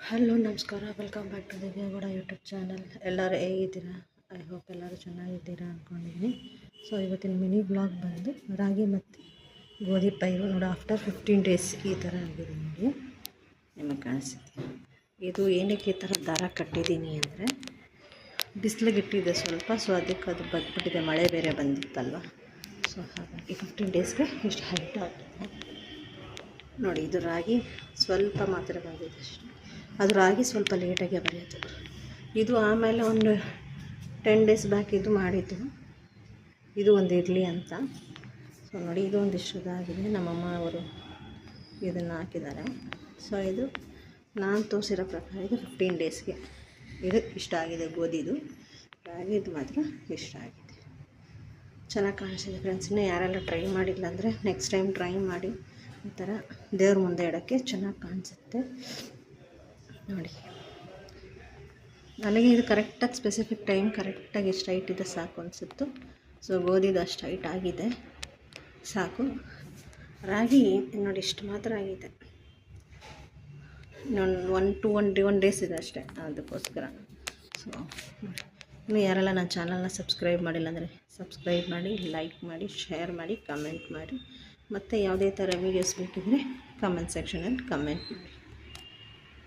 Hello, ನಮಸ್ಕಾರ. Welcome back to ದಿವ್ಯಗೌಡ YouTube channel ಎಲ್ಲರೂ ಹೇಗಿದ್ದೀರಾ? ಐ ಹೋಪ್ ಎಲ್ಲರೂ ಚೆನ್ನಾಗಿದ್ದೀರಾ ಅಂದ್ಕೊಂಡಿದ್ದೀನಿ ಸೊ ಇವತ್ತಿನ ಮಿನಿ ಬ್ಲಾಗ್ ಬಂದು ರಾಗಿ ಮತ್ತು ಗೋಧಿ ಪೈರು. ನೋಡಿ ಆಫ್ಟರ್ ಫಿಫ್ಟೀನ್ ಡೇಸ್ ಈ ಥರ ಆಗಿದೆ ನೋಡಿ. ನಿಮಗೆ ಕಾಣಿಸುತ್ತೆ. ಇದು ಏನಕ್ಕೆ ಈ ಥರ ದಾರ ಕಟ್ಟಿದ್ದೀನಿ ಅಂದರೆ ಬಿಸಿಲಿಗೆ ಇಟ್ಟಿದೆ ಸ್ವಲ್ಪ. ಸೊ ಅದಕ್ಕೆ ಅದು ಬಗ್ಬಿಟ್ಟಿದೆ ಮಳೆ ಬೇರೆ ಬಂದಿತ್ತಲ್ವ? ಸೊ ಹಾಗಾಗಿ ಫಿಫ್ಟೀನ್ ಡೇಸ್ಗೆ ಇಷ್ಟು ಹೈಟ್ ಆಗಿದೆ ನೋಡಿ, ಇದು ರಾಗಿ ಸ್ವಲ್ಪ ಮಾತ್ರ ಬಂದಿದೆ ಅಷ್ಟೇ. ಅದು ರಾಗಿ ಸ್ವಲ್ಪ ಲೇಟಾಗೆ ಬರೆಯೋದು ಇದು ಆಮೇಲೆ ಒಂದು ಟೆನ್ ಡೇಸ್ ಬ್ಯಾಕ್ ಇದು ಮಾಡಿದ್ದು. ಇದು ಒಂದು ಇರಲಿ ಅಂತ. ಸೊ ನೋಡಿ, ಇದು ಒಂದಿಷ್ಟು ಇದಾಗಿದೆ. ನಮ್ಮಮ್ಮ ಅವರು ಇದನ್ನು ಹಾಕಿದ್ದಾರೆ. ಸೊ ಇದು ನಾನು ತೋರಿಸಿರೋ ಪ್ರಕಾರ ಇದು ಫಿಫ್ಟೀನ್ ಡೇಸ್ಗೆ ಇದು ಇಷ್ಟ ಆಗಿದೆ ಗೋಧಿದು. ರಾಗಿದು ಮಾತ್ರ ಇಷ್ಟ ಆಗಿದೆ. ಚೆನ್ನಾಗಿ ಕಾಣಿಸಿದೆ ಫ್ರೆಂಡ್ಸ್ ಇನ್ನೂ ಯಾರೆಲ್ಲ ಟ್ರೈ ಮಾಡಿಲ್ಲ ಅಂದರೆ ನೆಕ್ಸ್ಟ್ ಟೈಮ್ ಟ್ರೈ ಮಾಡಿ. ಈ ಥರ ದೇವ್ರ ಮುಂದೆ ಇಡೋಕ್ಕೆ ಚೆನ್ನಾಗಿ ಕಾಣಿಸುತ್ತೆ. ನೋಡಿ. ನನಗೆ ಇದು ಕರೆಕ್ಟಾಗಿ ಸ್ಪೆಸಿಫಿಕ್ ಟೈಮ್ ಕರೆಕ್ಟಾಗಿ ಎಷ್ಟು ಹೈಟ್ ಇದೆ ಸಾಕು ಅನಿಸುತ್ತು. ಸೊ ಗೋಧಿದು ಅಷ್ಟು ಹೈಟ್ ಆಗಿದೆ. ಸಾಕು. ರಾಗಿ ನೋಡಿ, ಇಷ್ಟು ಮಾತ್ರ ಆಗಿದೆ. ಇನ್ನೊಂದು one to one day one days ಇದೆ ಅಷ್ಟೇ ಅದಕ್ಕೋಸ್ಕರ. ಸೊ ಇನ್ನು ಯಾರೆಲ್ಲ ನನ್ನ ಚಾನಲ್ನ ಸಬ್ಸ್ಕ್ರೈಬ್ ಮಾಡಿಲ್ಲ ಅಂದರೆ ಸಬ್ಸ್ಕ್ರೈಬ್ ಮಾಡಿ ಲೈಕ್ ಮಾಡಿ ಶೇರ್ ಮಾಡಿ ಕಮೆಂಟ್ ಮಾಡಿ. ಮತ್ತು ಯಾವುದೇ ಥರ ವೀಡಿಯೋಸ್ ಬೇಕಿದ್ದರೆ ಕಮೆಂಟ್ ಸೆಕ್ಷನಲ್ಲಿ ಕಮೆಂಟ್ ಮಾಡಿ.